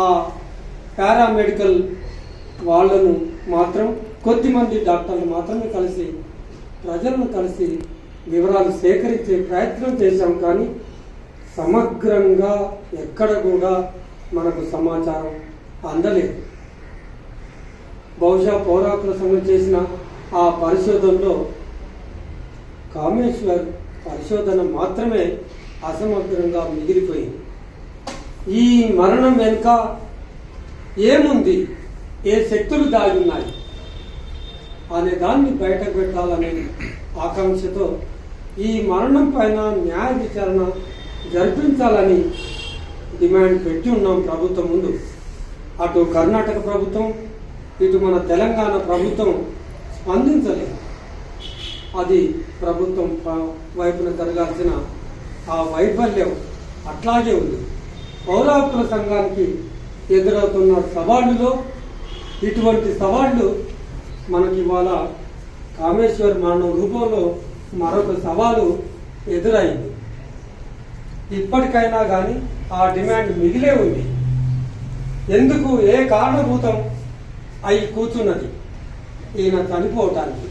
ఆ పారామెడికల్ వాళ్ళను మాత్రం కొద్దిమంది డాక్టర్లు మాత్రమే కలిసి ప్రజలను కలిసి వివరాలు సేకరించే ప్రయత్నం చేశాం కానీ సమగ్రంగా ఎక్కడ కూడా మనకు సమాచారం అందలేదు. బహుశా పౌరాకుల సంఘం చేసిన ఆ పరిశోధనలో కామేశ్వర్ పరిశోధన మాత్రమే అసమగ్రంగా మిగిలిపోయింది. ఈ మరణం వెనుక ఏముంది? ఏ శక్తులు దాగి ఉన్నాయి? అనే దాన్ని బయటకు పెట్టాలనే ఆకాంక్షతో ఈ మరణం పైన న్యాయ విచారణ జరిపించాలని డిమాండ్ పెట్టి ఉన్నాం ప్రభుత్వం ముందు. అటు కర్ణాటక ప్రభుత్వం ఇటు మన తెలంగాణ ప్రభుత్వం స్పందించలేదు. అది ప్రభుత్వం ప- వైపున జరగాల్సిన ఆ వైఫల్యం అట్లాగే ఉంది. పౌర సంఘానికి ఎదురవుతున్న సవాళ్ళులో ఇటువంటి సవాళ్ళు మనకి ఇవాళ కామేశ్వర్ మరణం రూపంలో మరొక సవాలు ఎదురైంది. ఇప్పటికైనా కానీ ఆ డిమాండ్ మిగిలే ఉంది. ఎందుకు? ఏ కారణభూతం అయి కూర్చున్నది? ఈయన చనిపోవటానికి.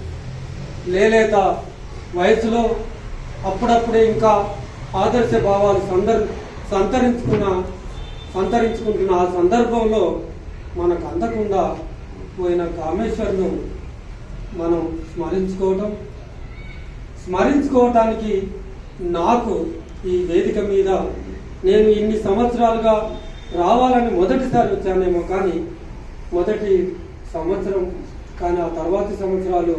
లేలేత వయసులో అప్పుడప్పుడే ఇంకా ఆదర్శ భావాలు సందర్భ సంతరించుకున్న సంతరించుకుంటున్న ఆ సందర్భంలో మనకు అందకుండా పోయిన కామేశ్వర్ను మనం స్మరించుకోవటం. స్మరించుకోవటానికి నాకు ఈ వేదిక మీద నేను ఇన్ని సంవత్సరాలుగా రావాలని మొదటిసారి వచ్చానేమో కానీ మొదటి సంవత్సరం కానీ ఆ తర్వాతి సంవత్సరాలు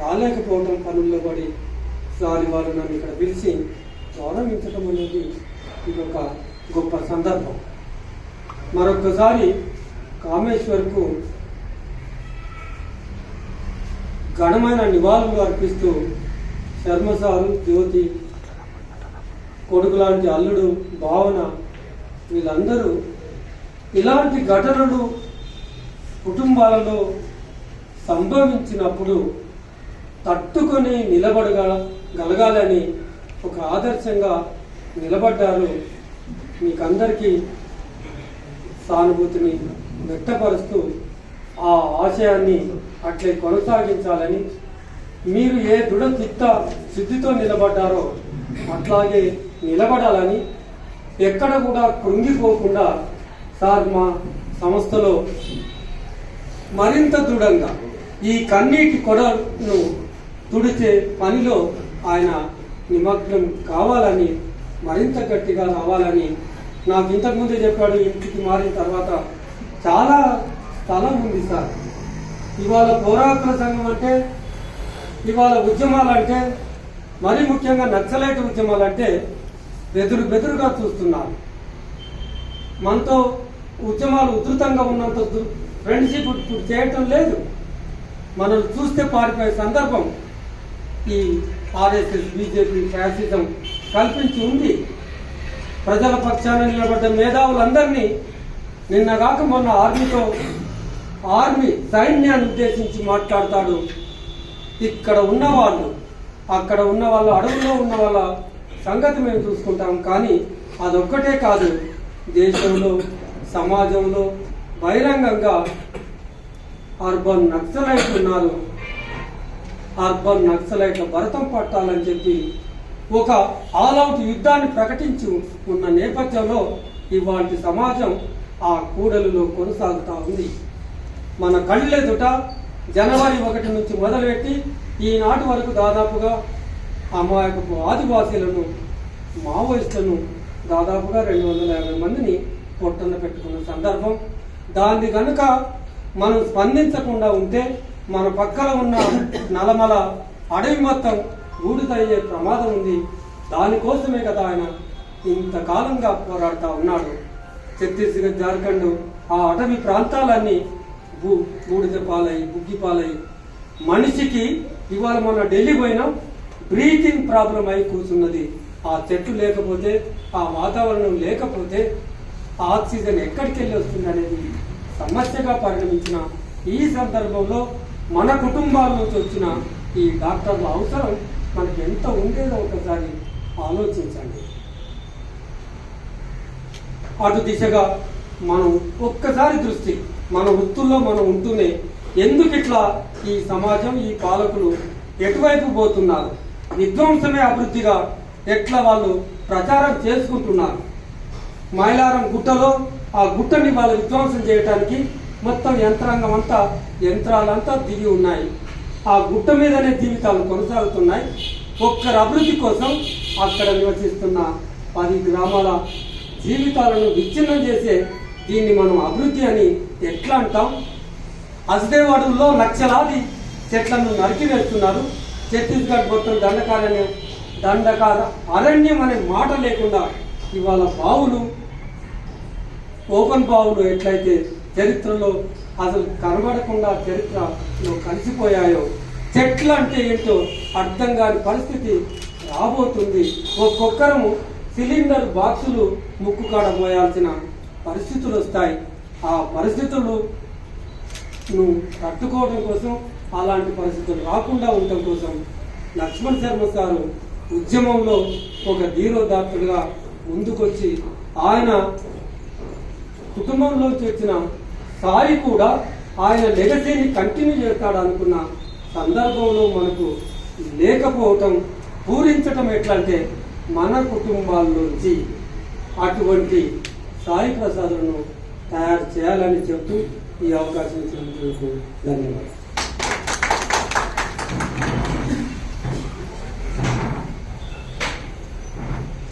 రాలేకపోవటం పనుల్లో పడి సారి వాళ్ళు నన్ను ఇక్కడ పిలిచి గౌరవించడం అనేది ఇది ఒక గొప్ప సందర్భం. మరొకసారి కామేశ్వర్కు ఘనమైన నివాళులు అర్పిస్తూ శర్మసారు జ్యోతి కొడుకు లాంటి అల్లుడు భావన వీళ్ళందరూ ఇలాంటి ఘటనలు కుటుంబాలలో సంభవించినప్పుడు తట్టుకొని నిలబడగల గలగాలని ఒక ఆదర్శంగా నిలబడ్డారు మీకందరికీ సానుభూతిని వ్యక్తపరుస్తూ ఆ ఆశయాన్ని అట్లే కొనసాగించాలని మీరు ఏ దృఢ చిత్త శుద్ధితో నిలబడ్డారో అట్లాగే నిలబడాలని ఎక్కడ కూడా కృంగిపోకుండా సార్ మా సంస్థలో మరింత దృఢంగా ఈ కన్నీటి కొడను తుడిచే పనిలో ఆయన నిమగ్నం కావాలని మరింత గట్టిగా రావాలని నాకు ఇంతకుముందే చెప్పాడు ఇంటికి మారిన తర్వాత చాలా స్థలం ఉంది సార్. ఇవాళ పోరాకుల సంఘం అంటే ఇవాళ ఉద్యమాలు అంటే మరీ ముఖ్యంగా నక్సలైట్ ఉద్యమాలు అంటే బెదురు బెదురుగా చూస్తున్నారు మనతో ఉద్యమాలు ఉధృతంగా ఉన్నంత ఫ్రెండ్షిప్ ఇప్పుడు చేయటం లేదు. మనం చూస్తే పారిపోయే సందర్భం ఈ ఆర్ఎస్ఎస్ బీజేపీ ఫ్యాసిజం కల్పించి ఉంది. ప్రజల పక్షాన నిలబడ్డ మేధావులందరినీ నిన్న కాక మొన్న ఆర్మీతో ఆర్మీ సైన్యాన్ని ఉద్దేశించి మాట్లాడతాడు. ఇక్కడ ఉన్నవాళ్ళు అక్కడ ఉన్న వాళ్ళ అడవుల్లో ఉన్న వాళ్ళ సంగతి మేము చూసుకుంటాం. కానీ అదొక్కటే కాదు. దేశంలో సమాజంలో బహిరంగంగా అర్బన్ నక్సలైట్లు ఉన్నారు. అర్బన్ నక్సలైట్ల భరతం పట్టాలని చెప్పి ఒక ఆల్అవుట్ యుద్ధాన్ని ప్రకటించి ఉన్న నేపథ్యంలో ఇవాటి సమాజం ఆ కూడలిలో కొనసాగుతా ఉంది. మన కళ్ళెదుట జనవరి ఒకటి నుంచి మొదలుపెట్టి ఈనాటి వరకు దాదాపుగా అమాయకపు ఆదివాసీలను మావోయిస్టులను దాదాపుగా రెండు వందల యాభై మందిని పొట్టన పెట్టుకున్న సందర్భం. దాన్ని కనుక మనం స్పందించకుండా ఉంటే మన పక్కన ఉన్న నలమల అడవి మొత్తం ఊడితయ్యే ప్రమాదం ఉంది. దానికోసమే కదా ఆయన ఇంతకాలంగా పోరాడుతూ ఉన్నాడు. ఛత్తీస్గఢ్ జార్ఖండ్ ఆ అటవీ ప్రాంతాలన్నీ బూ బూడిద పాలై బుగ్గి పాలై. మనిషికి ఇవాళ మొన్న ఢిల్లీ పోయినా. బ్రీతింగ్ ప్రాబ్లం అయి కూర్చున్నది. ఆ చెట్లు లేకపోతే ఆ వాతావరణం లేకపోతే ఆ ఆక్సిజన్ ఎక్కడికి వెళ్ళి వస్తుంది అనేది సమస్యగా పరిణమించిన ఈ సందర్భంలో మన కుటుంబాల నుంచి వచ్చిన ఈ డాక్టర్ల అవసరం. మనకి ఎంత ఉండేదో ఒకసారి ఆలోచించండి. అటు దిశగా మనం ఒక్కసారి దృష్టి మన వృత్తుల్లో మనం ఉంటూనే ఎందుకు ఇట్లా ఈ సమాజం ఈ పాలకులు ఎటువైపు పోతున్నారు? విధ్వంసమే అభివృద్ధిగా ఎట్లా వాళ్ళు ప్రచారం చేసుకుంటున్నారు? మైలారం గుట్టలో ఆ గుట్టని వాళ్ళు విధ్వంసం చేయడానికి మొత్తం యంత్రాంగం అంతా యంత్రాలంతా దిగి ఉన్నాయి. ఆ గుట్ట మీదనే జీవితాలు కొనసాగుతున్నాయి. ఒక్కరి అభివృద్ధి కోసం అక్కడ నివసిస్తున్న పది గ్రామాల జీవితాలను విచ్ఛిన్నం చేసే దీన్ని మనం అభివృద్ధి అని ఎట్లా అంటాం? అసదేవాడుల్లో లక్షలాది చెట్లను నరికివేస్తున్నారు ఛత్తీస్గఢ్ మొత్తం దండకారనే దండకార అరణ్యం అనే మాట లేకుండా ఇవాళ బావులు ఓపెన్ బావులు ఎట్లయితే చరిత్రలో అసలు కనబడకుండా చరిత్రలో కలిసిపోయాయో చెట్లు అంటే ఏంటో అర్థం కాని పరిస్థితి రాబోతుంది. ఒక్కొక్కరము సిలిండర్ బాక్సులు ముక్కు కాడ పోయాల్సిన పరిస్థితులు వస్తాయి. ఆ పరిస్థితులు నువ్వు తట్టుకోవడం కోసం అలాంటి పరిస్థితులు రాకుండా ఉండటం కోసం లక్ష్మణ్ శర్మ సారు ఉద్యమంలో ఒక ధీరోదాత్తుడుగా ముందుకొచ్చి ఆయన కుటుంబంలోంచి వచ్చిన సారి కూడా ఆయన లెగసీని కంటిన్యూ చేస్తాడనుకున్న సందర్భంలో మనకు లేకపోవటం పూరించటం ఎట్లా అంటే మన కుటుంబాల్లోంచి అటువంటి సాయి ప్రసాదులను తయారు చేయాలని చెప్తూ ఈ అవకాశం ఇచ్చినందుకు ధన్యవాదాలు.